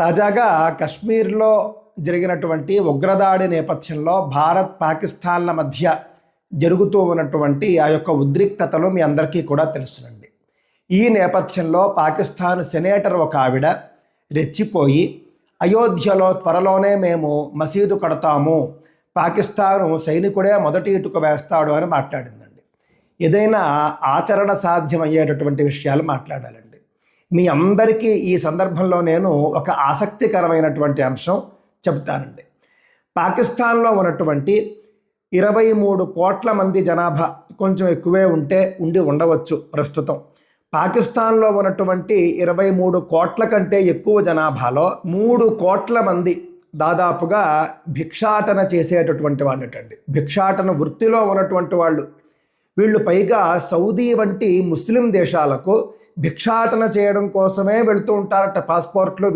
తాజాగా కశ్మీర్లో జరిగినటువంటి ఉగ్రదాడి నేపథ్యంలో భారత్ పాకిస్తాన్ల మధ్య జరుగుతూ ఉన్నటువంటి ఆ యొక్క ఉద్రిక్తతలు మీ అందరికీ కూడా తెలుసునండి. ఈ నేపథ్యంలో పాకిస్తాన్ సెనేటర్ ఒక ఆవిడ రెచ్చిపోయి అయోధ్యలో త్వరలోనే మేము మసీదు కడతాము పాకిస్తాను సైనికుడే మొదటి ఇటుక వేస్తాడు అని మాట్లాడిందండి. ఏదైనా ఆచరణ సాధ్యమయ్యేటటువంటి విషయాలు మాట్లాడాలండి. మీ అందరికీ ఈ సందర్భంలో నేను ఒక ఆసక్తికరమైనటువంటి అంశం చెబుతానండి. పాకిస్తాన్లో ఉన్నటువంటి ఇరవై మూడు కోట్ల మంది జనాభా కొంచెం ఎక్కువే ఉంటే ఉండి ఉండవచ్చు ప్రస్తుతం. పాకిస్తాన్లో ఉన్నటువంటి ఇరవై మూడు కోట్ల కంటే ఎక్కువ జనాభాలో మూడు కోట్ల మంది దాదాపుగా భిక్షాటన చేసేటటువంటి వాళ్ళటండి. భిక్షాటన వృత్తిలో ఉన్నటువంటి వాళ్ళు. వీళ్ళు పైగా సౌదీ వంటి ముస్లిం దేశాలకు భిక్షాటన చేయడం కోసమే వెళుతూ ఉంటారట. పాస్పోర్ట్లు